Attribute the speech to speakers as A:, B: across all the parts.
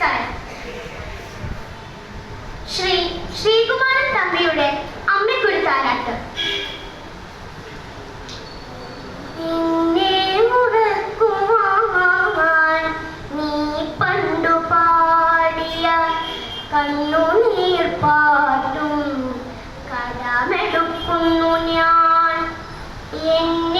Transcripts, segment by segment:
A: നമസ്കാരം. ശ്രീ ശ്രീകുമാരൻ തമ്പിയുടെ അമ്മയ്ക്കൊരു താരാട്ട്. കണ്ണുനീർ പാട്ടും കടമെടുക്കുന്നു ഞാൻ. എന്നെ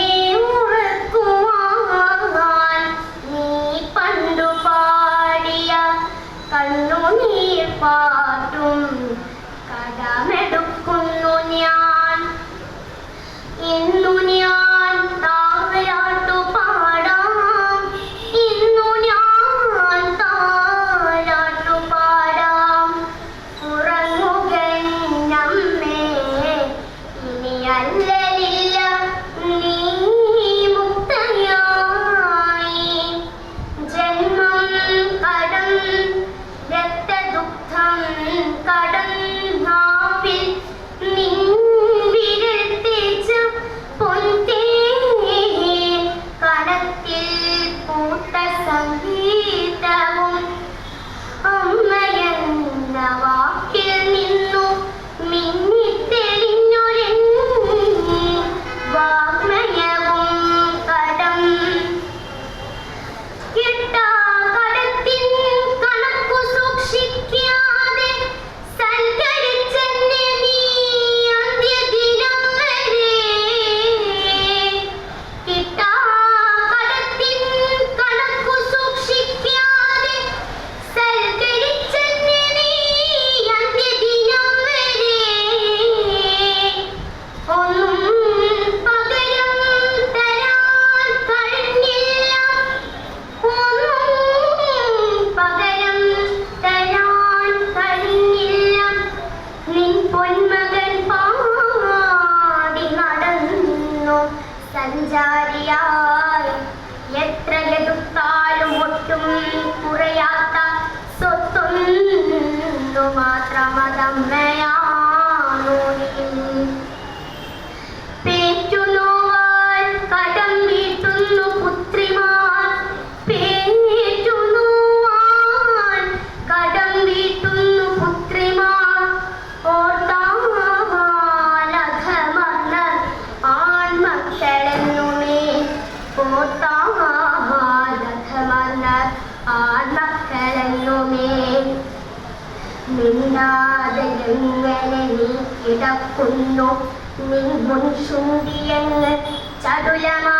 A: 上一。സഞ്ചാരിയായി. എത്ര എടുത്താലും ഒട്ടും കുറയാത്ത സ്വത്തും മാത്രമതമ്മേ ആൺമക്കളെന്നുമേ മിണ്ടാതെ ഞങ്ങളെ നീ കിടക്കുന്നു. നിൻ മുൻശുണ്ടിയെന്ന് ചടുലമാ